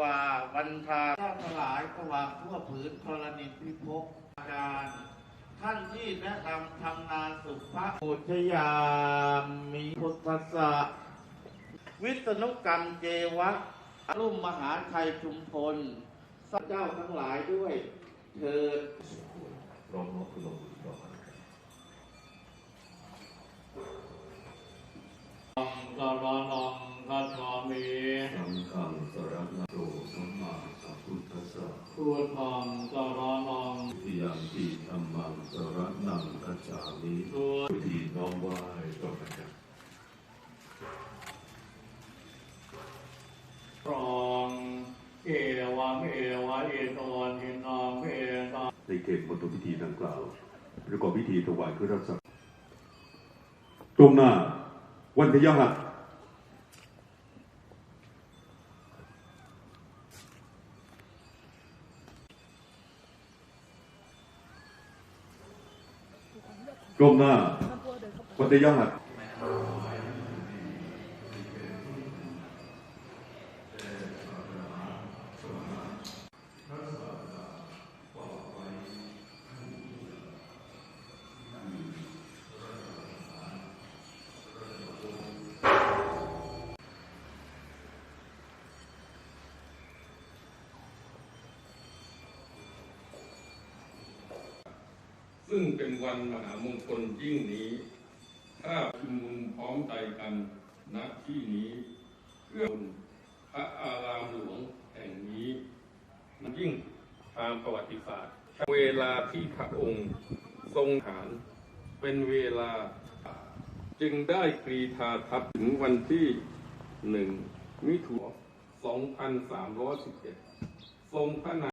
วาวันทาเจ้าทั้งหลายก็วางทั่วผืนธรณีพิภพอาจารท่านที่แนะนำทำนาสุภาปุชยามีพุทธศะวิษณุกรรมเจวะรุ่มมหาชัยชุมพลสัเจ้าทั้งหลายด้วยเถิดร้องนกคือลงมือต่อ สะพุทธังกรณังทิยังปีธรรมังสรณังคัจฉามิทุวิธีน้อมไหว้ต่อกันครับรองเอวังเอวะเอตวันทินังเอตังในเขตมณฑลพิธีดังกล่าว ประกอบพิธีถวายเครื่องรับสักตรงหน้าวันทยหัส กลมหน้าวันทยหัส ซึ่งเป็นวันมหามงคลยิ่งนี้ ถ้าชุมนุมพร้อมใจกันณที่นี้เพื่อพระอารามหลวงแห่งนี้มันยิ่งทางประวัติศาสตร์ เวลาที่พระองค์ทรงฐานเป็นเวลาจึงได้กรีธาทัพถึงวันที่หนึ่งมิถุนายน2311 ทรงพระนาม